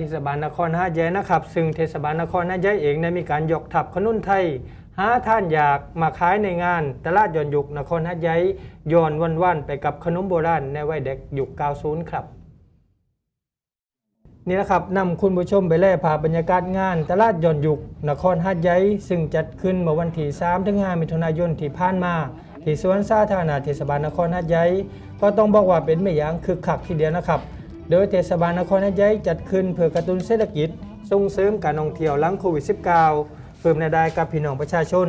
เทศบาลนครหาดใหญ่นะครับ ซึ่งเทศบาลนครหาดใหญ่เองได้มีการยกทับขนุนไทยหาท่านอยากมาขายในงานตลาดย้อนยุคนครหาดใหญ่ย้อนวันวันๆไปกับขนมโบราณในวัยเด็กยุค90ครับนี่นะครับนำคุณผู้ชมไปแล่ภาพบรรยากาศงาน ตลาดย้อนยุคนครหาดใหญ่ซึ่งจัดขึ้นเมื่อวันที่3-5มิถุนายนที่ผ่านมาที่สวนสาธารณะเทศบาลนครหาดใหญ่ก็ต้องบอกว่าเป็นไม่ย่างคึกคักทีเดียวนะครับ โดยเทศบาลนครหาดใหญ่จัดขึ้นเพื่อกระตุ้นเศรษฐกิจ ส่งเสริมการท่องเที่ยวหลังโควิด -19 เพิ่มรายได้กับพี่น้องประชาชน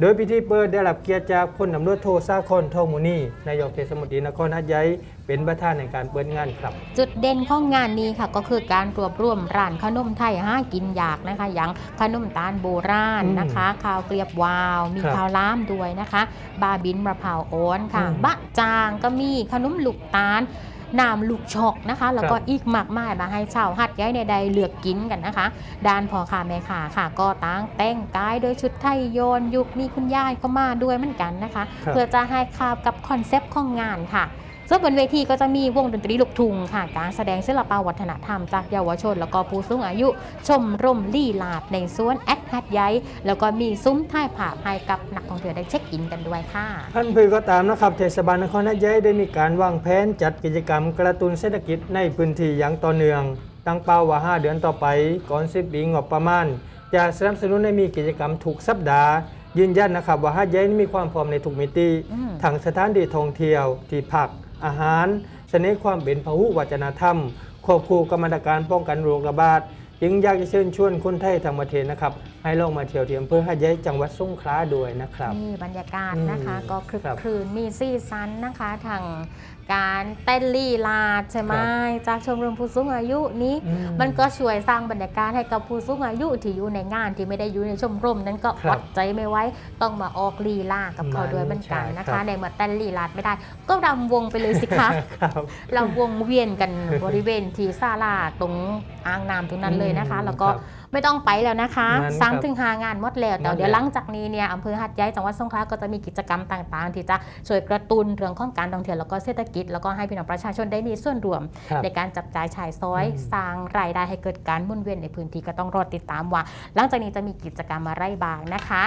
โดยพิธีเปิดได้รับเกียรติจากพลตำรวจโทสาครทองมูนีนายกเทศมนตรีนครหาดใหญ่เป็นประธานในการเปิดงานครับ จุดเด่นของงานนี้ค่ะก็คือการรวบรวมร้านขนมไทยห้ากินอยากนะคะ อย่างขนมตาลโบราณนะคะข้าวเกลียบวาว มีครับข้าวล้ามด้วยนะคะ บาบินมะพร้าวโอนค่ะ อืม บะจางก็มีขนมลูกตาล น้ำลูกชอกนะคะ แล้วก็ครับอีกมากมายมาให้ชาวหัดย้ายในใดเลือกกินกันนะคะ ด้านพ่อค้าแม่ค้าค่ะ ก็ตั้งแต่งกายโดยชุดไทยโยนยุคมีคุณยายก็มาด้วยเหมือนกันนะคะครับเพื่อจะให้ข่าวกับคอนเซปต์ของงานค่ะ ซึ่งบนเวทีก็จะมีวงดนตรีลูกทุ่งค่ะการแสดงศิลปวัฒนธรรมจากเยาวชน แล้วก็ผู้สูงอายุ ชมรมลี่ลาดในสวนแอดฮัดไยแล้วก็มีซุ้มท่ายผาให้กับนักท่องเที่ยวได้เช็คอินกันด้วยค่ะ ท่านพือก็ตามนะครับเทศบาลนครหาดใหญ่ได้มีการวางแผนจัดกิจกรรมกระตุ้นเศรษฐกิจในพื้นที่อย่างต่อเนื่อง ตั้งเป้าว่า 5 เดือนต่อไปก่อน10ปีงบประมาณจะสนับสนุนให้มีกิจกรรมทุกสัปดาห์ยืนยันนะครับว่าหาดใหญ่มีความพร้อมในทุกมิติอืมทั้งสถานที่ท่องเที่ยวที่พัก อาหารเสน่ห์ความเป็นพหุวัจนธรรมควบคู่กับมาตรการป้องกันโรคระบาด จึงอยากจะเชิญชวนคนไทยทั้งประเทศนะครับ ให้ลองมาเที่ยวที่อำเภอหาดใหญ่จังหวัดสงขลาด้วยนะครับนี่บรรยากาศอืมนะคะก็คลึกครับคลืนมีซีซันนะคะทางการเต้นลีลาดใช่ไหมครับจากชมรมผู้สูงอายุนี้อืมันก็ช่วยสร้างบรรยากาศให้กับผู้สูงอายุที่อยู่ในงานที่ไม่ได้อยู่ในชมรมนั้นก็ครัอบดใจไม่ไหว้ต้องมาออกลีลากับเขาด้วยเหมือนกันนะใช่ครัคะบในเมื่อเต้นลีลาดไม่ได้ ก็รำวงไปเลยสิคะครับเราวงเวียนกันบริเวณที่ศาลาตรงอ่างน้ำตรงนั้นเลยนะคะอืมแล้วก็ครับไม่ต้องไปแล้วนะคะนั่นสามครับถึงหางานหมดแล้วแต่หมดเดี๋ยวแล้วหลังจากนี้เนี่ยอำเภอหัดใหญ่จังหวัดสงขลาก็จะมีกิจกรรมต่างๆ ที่จะช่วยกระตุ้นเรื่องของการท่องเที่ยวแล้วก็เศรษฐกิจ แล้วก็ให้พี่น้องประชาชนได้มีส่วนร่วมครับในการจับจ่ายฉายซอยอืมสร้างรายได้ให้เกิดการหมุนเวียนในพื้นที่ก็ต้องรอติดตามว่า หลังจากนี้จะมีกิจกรรมอะไรบ้างนะคะ